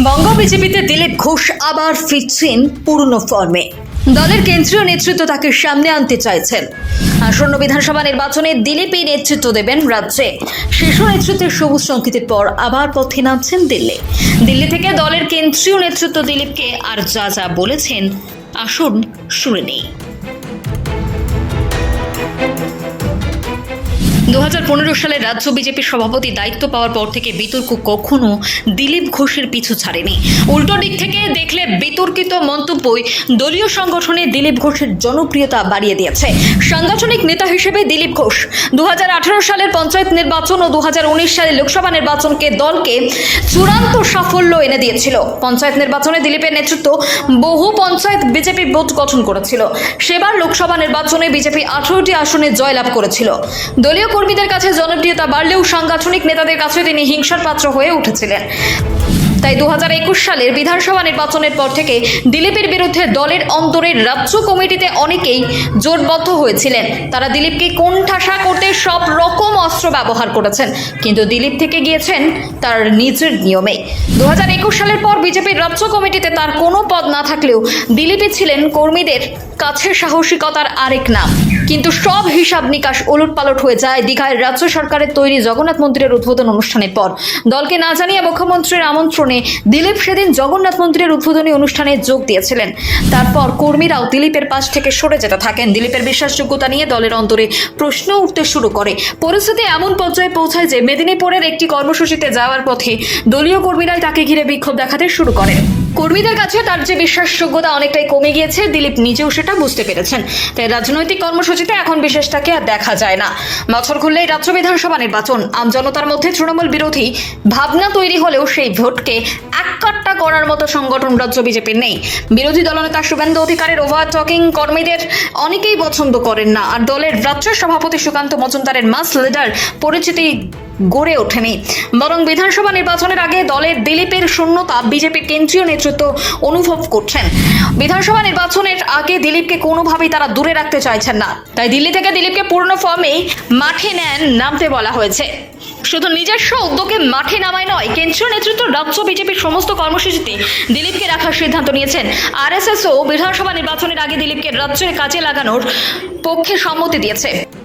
বঙ্গ বিজেপিতে দিলীপ ঘোষ আবার ফিরছেন পুরনো ফর্মে। দলের কেন্দ্রীয় নেতৃত্ব তাকে সামনে আনতে চাইছেন। আসন্ন বিধানসভা নির্বাচনে দিলীপই নেতৃত্ব দেবেন রাজ্যে। শীর্ষ নেতৃত্বের সবুজ সংকেতের পর আবার পথে নামছেন দিল্লি। দিল্লি থেকে দলের কেন্দ্রীয় নেতৃত্ব দিলীপকে আর যা যা বলেছেন, আসুন শুনে নেই। সালে রাজ্য বিজেপির সভাপতি দায়িত্ব পাওয়ার পর থেকে বিতর্ক কখনো দিলীপ ঘোষের পিছু ছাড়েনি। উল্টো দিক থেকে দেখলে বিতর্কিত মন্তব্যই দলীয় সংগঠনে দিলীপ ঘোষের জনপ্রিয়তা বাড়িয়ে দিয়েছে। সাংগঠনিক নেতা হিসেবে দিলীপ ঘোষ দু সালের পঞ্চায়েত নির্বাচন ও দু সালের লোকসভা নির্বাচনকে দলকে চূড়ান্ত সাফল্য এনে দিয়েছিল। পঞ্চায়েত নির্বাচনে দিলীপের নেতৃত্ব বহু পঞ্চায়েত বিজেপি বোর্ড গঠন করেছিল। সেবার লোকসভা নির্বাচনে বিজেপি আঠারোটি আসনে জয়লাভ করেছিল। দলীয় কর্মীদের কাছে জনপ্রিয়তা বাড়লেও সাংগঠনিক নেতাদের কাছে তিনি হিংসার পাত্র হয়ে উঠেছিলেন। তাই দু হাজার একুশ সালের বিধানসভা নির্বাচনের পর থেকে দিলীপের বিরুদ্ধে দলের অন্তরের রাজ্য কমিটিতে অনেকেই জোটবদ্ধ হয়েছিলেন। তারা দিলীপকে কোণঠাসা করতে সব রকম অস্ত্র ব্যবহার করেছেন, কিন্তু দিলীপ থেকে গিয়েছেন তার নিজের নিয়মে দু সালের পর বিজেপির রাজ্য কমিটিতে তার কোনো পদ না থাকলেও দিলীপই ছিলেন কর্মীদের কাছে সাহসিকতার আরেক নাম। কিন্তু সব হিসাব নিকাশ ওলটপালট হয়ে যায় দীঘায় রাজ্য সরকারের তৈরি জগন্নাথ মন্দিরের উদ্বোধন অনুষ্ঠানের পর। দলকে না জানিয়ে মুখ্যমন্ত্রীর আমন্ত্রণে দিলীপ সেদিন জগন্নাথ মন্দিরের উদ্বোধনী অনুষ্ঠানে যোগ দিয়েছিলেন। তারপর কর্মীরাও দিলীপের পাশ থেকে সরে যেতে থাকেন। দিলীপের বিশ্বাসযোগ্যতা নিয়ে দলের অন্তরে প্রশ্ন উঠতে শুরু করে। পরিস্থিতি এমন পর্যায়ে পৌঁছায় যে মেদিনীপুরের একটি কর্মসূচিতে যাওয়ার পথে দলীয় কর্মীরাই তাকে ঘিরে বিক্ষোভ দেখাতে শুরু করে কর্মীদের কাছে তার যে বিশ্বাসযোগ্যতা অনেকটাই কমে গিয়েছে, দিলীপ নিজেও সেটা বুঝতে পেরেছেন। তাই রাজনৈতিক কর্মসূচিতে এখন বিশেষ তাকে আর দেখা যায় না। বছর ঘুরলেই রাজ্য বিধানসভা নির্বাচন। আমজনতার মধ্যে তৃণমূল বিরোধী ভাবনা তৈরি হলেও সেই ভোটকে এককাট্টা করার মতো সংগঠন রাজ্য বিজেপির নেই। বিরোধী দলনেতা শুভেন্দু অধিকারের ওভার টকিং কর্মীদের অনেকেই পছন্দ করেন না। আর দলের রাজ্য সভাপতি সুকান্ত মজুমদারের মাস লিডার পরিচিতি গড়ে ওঠেনি। বরং বিধানসভা নির্বাচনের আগে দলের দিলীপের শূন্যতা বিজেপির কেন্দ্রীয় নেতৃত্ব অনুভব করছেন। বিধানসভা নির্বাচনের আগে দিলীপকে কোনোভাবেই তারা দূরে রাখতে চাইছেন না। তাই দিল্লি থেকে দিলীপকে পূর্ণ ফর্মেই মাঠে নেন নামতে বলা হয়েছে। শুধু নিজস্ব উদ্যোগে মাঠে নামায় নয়, কেন্দ্রীয় নেতৃত্ব, রাজ্য বিজেপির সমস্ত কর্মসূচিতে দিলীপকে রাখার সিদ্ধান্ত নিয়েছেন। আর আরএসএসও বিধানসভা নির্বাচনের আগে দিলীপকে রাজ্যের কাজে লাগানোর পক্ষে সম্মতি দিয়েছে।